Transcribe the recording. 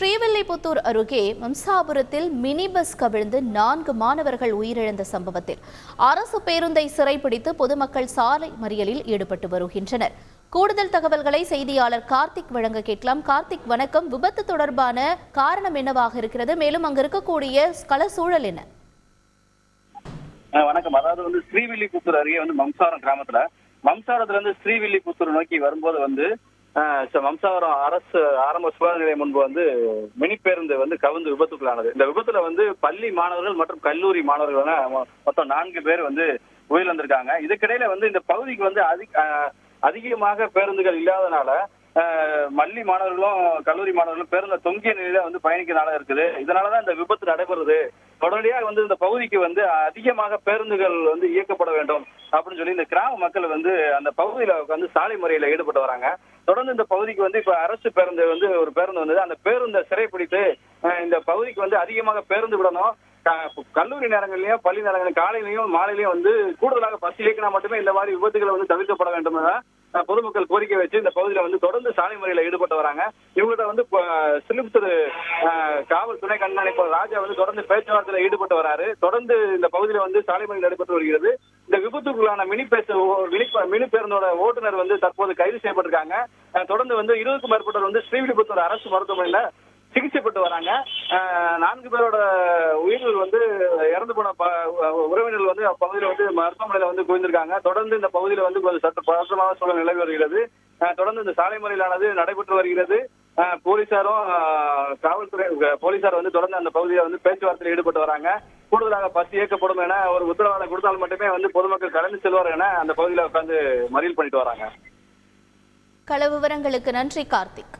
ஸ்ரீவில்லிபுத்தூர் அருகே மம்சாபுரத்தில் mini bus கவிழ்ந்து நான்கு மாணவர்கள் உயிரிழந்த சம்பவத்தில் அரசு பேருந்தை சிறைப்பிடித்து பொதுமக்கள் சாலை மறியலில் ஈடுபட்டு வருகின்றனர். கூடுதல் தகவல்களை செய்தியாளர் கார்த்திக் வழங்க கேட்கலாம். கார்த்திக் வணக்கம். விபத்து தொடர்பான காரணம் என்னவாக இருக்கிறது? மேலும் அங்கு இருக்கக்கூடிய கள சூழல் என்ன? வணக்கம். அதாவது வந்து ஸ்ரீவில்லிபுத்தூர் அருகே வந்து மம்சாரம் கிராமத்துல மம்சாரத்துல இருந்து ஸ்ரீவில்லிபுத்தூர் நோக்கி வரும்போது வந்து வம்சாவரம் ச- அரசு ஆரம்ப சுகாதார நிலையம் முன்பு வந்து மினி பேருந்து வந்து கவிழ்ந்து விபத்துக்குள்ளானது. இந்த விபத்துல வந்து பள்ளி மாணவர்கள் மற்றும் கல்லூரி மாணவர்கள் என மொத்தம் நான்கு பேர் வந்து உயிரிழந்திருக்காங்க. இதுக்கிடையில வந்து இந்த பகுதிக்கு வந்து அதிக அஹ், அதிகமாக பேருந்துகள் இல்லாதனால அஹ், மாணவர்களும் கல்லூரி மாணவர்களும் பேருந்த தொங்கிய நிலையில வந்து பயணிக்கிறனால இருக்குது. இதனாலதான் இந்த விபத்து நடைபெறுது. உடனடியாக வந்து இந்த பகுதிக்கு வந்து அதிகமாக பேருந்துகள் வந்து இயக்கப்பட வேண்டும் அப்படின்னு சொல்லி இந்த கிராம மக்கள் வந்து அந்த பகுதியில வந்து சாலை முறையில ஈடுபட்டு வராங்க. தொடர்ந்து இந்த பகுதிக்கு வந்து இப்ப அரசு பேருந்து வந்து ஒரு பேருந்து வந்தது. அந்த பேருந்தை சிறைப்பிடித்து இந்த பகுதிக்கு வந்து அதிகமாக பேருந்து விடணும். கல்லூரி நேரங்கள்லயும் பள்ளி நேரங்களிலும் காலையிலயும் மாலையிலயும் வந்து கூடுதலாக பஸ் இயக்கினா மட்டுமே இந்த மாதிரி விபத்துகளை வந்து தவிர்க்கப்பட வேண்டும் பொதுமக்கள் கோரிக்கை வச்சு இந்த பகுதியில வந்து தொடர்ந்து சாலை முறையில ஈடுபட்டு வராங்க. இவங்கள்ட்ட வந்து இப்ப, சிலிப்புத்தூர் காவல் துணை கண்காணிப்பாளர் ராஜா வந்து தொடர்ந்து பேச்சுவார்த்தையில ஈடுபட்டு வராரு. தொடர்ந்து இந்த பகுதியில வந்து சாலை முறையில் நடைபெற்று வருகிறது. இந்த விபத்துக்குள்ளான மினி பேச மினி மினி பேருந்தோட ஓட்டுநர் வந்து தற்போது கைது செய்யப்பட்டிருக்காங்க. தொடர்ந்து வந்து இருபதுக்கும் மேற்பட்டவர் வந்து ஸ்ரீவில்லிபுத்தூர் அரசு மருத்துவமனையில சிகிச்சைப்பட்டு வராங்க. நான்கு பேரோட உயிர்கள் வந்து இறந்து போன ப- உறவினர்கள் வந்து அப்பகுதியில் வந்து மருத்துவமனையில வந்து குவிந்திருக்காங்க. தொடர்ந்து இந்த பகுதியில் வந்து கொஞ்சம் சற்று பதற்றமான சூழல் நிலவி வருகிறது. தொடர்ந்து இந்த சாலை முறையிலானது நடைபெற்று வருகிறது. போலீசாரும் காவல்துறை போலீசார் வந்து தொடர்ந்து அந்த பகுதியில் வந்து பேச்சுவார்த்தையில் ஈடுபட்டு வராங்க. கூடுதலாக பஸ் இயக்கப்படும் என ஒரு உத்தரவாதம் கொடுத்தால் மட்டுமே வந்து பொதுமக்கள் கடந்து செல்வார் என அந்த பகுதியில் உட்கார்ந்து மறியல் பண்ணிட்டு வராங்க. கள விவரங்களுக்கு நன்றி கார்த்திக்.